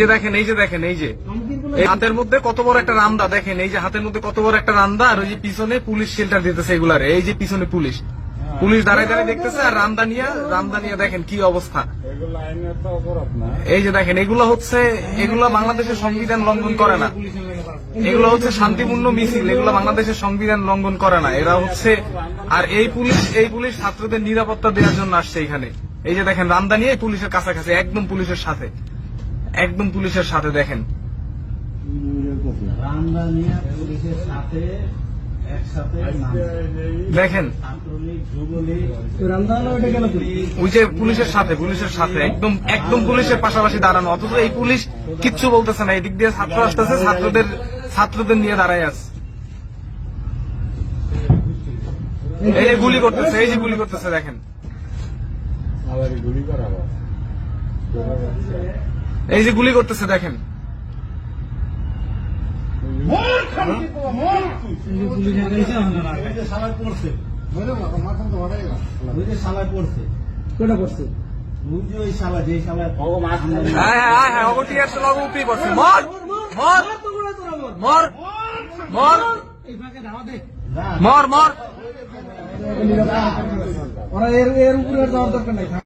যে দেখেন এই যে দেখেন এই যে। এই হাতের মধ্যে কত বড় একটা রান্দা দেখেন এই যে হাতের মধ্যে কত বড় একটা রান্দা আর ওই যে পিছনে পুলিশ শেল্টার দিতেছে এগুলারে এই যে পিছনে পুলিশ। পুলিশ দাঁড়ায় দাঁড়ায় দেখতেছে আর রান্দা নিয়ে রান্দা নিয়ে দেখেন কি অবস্থা। এই যে দেখেন এগুলো হচ্ছে এগুলো বাংলাদেশের সংবিধান লঙ্ঘন করে না। এগুলো হচ্ছে শান্তিপূর্ণ মিছিল এগুলো বাংলাদেশের সংবিধান লঙ্ঘন করে না। এরা হচ্ছে আর এই পুলিশ এই পুলিশ ছাত্রদের নিরাপত্তা দেওয়ার জন্য আসছে এখানে। এই যে দেখেন রান্দা নিয়ে পুলিশের কাছাকাছি একদম পুলিশের সাথে। একদম পুলিশের সাথে দেখেন। দেখেন। ওই যে পুলিশের সাথে পুলিশের সাথে, একদম একদম পুলিশের পাশাপাশি দাঁড়ানো। এই পুলিশ কিচ্ছু বলতেছে না, এদিক দিয়ে ছাত্র আসতেছে, ছাত্রদের ছাত্রদের নিয়ে দাঁড়ায় আছে। এই গুলি করতেছে, এই যে গুলি করতেছে, দেখেন। এই যে গুলি করতেছে দেখেন। হ্যাঁ হ্যাঁ হ্যাঁ মর মর এর উপরে দরকার নাই।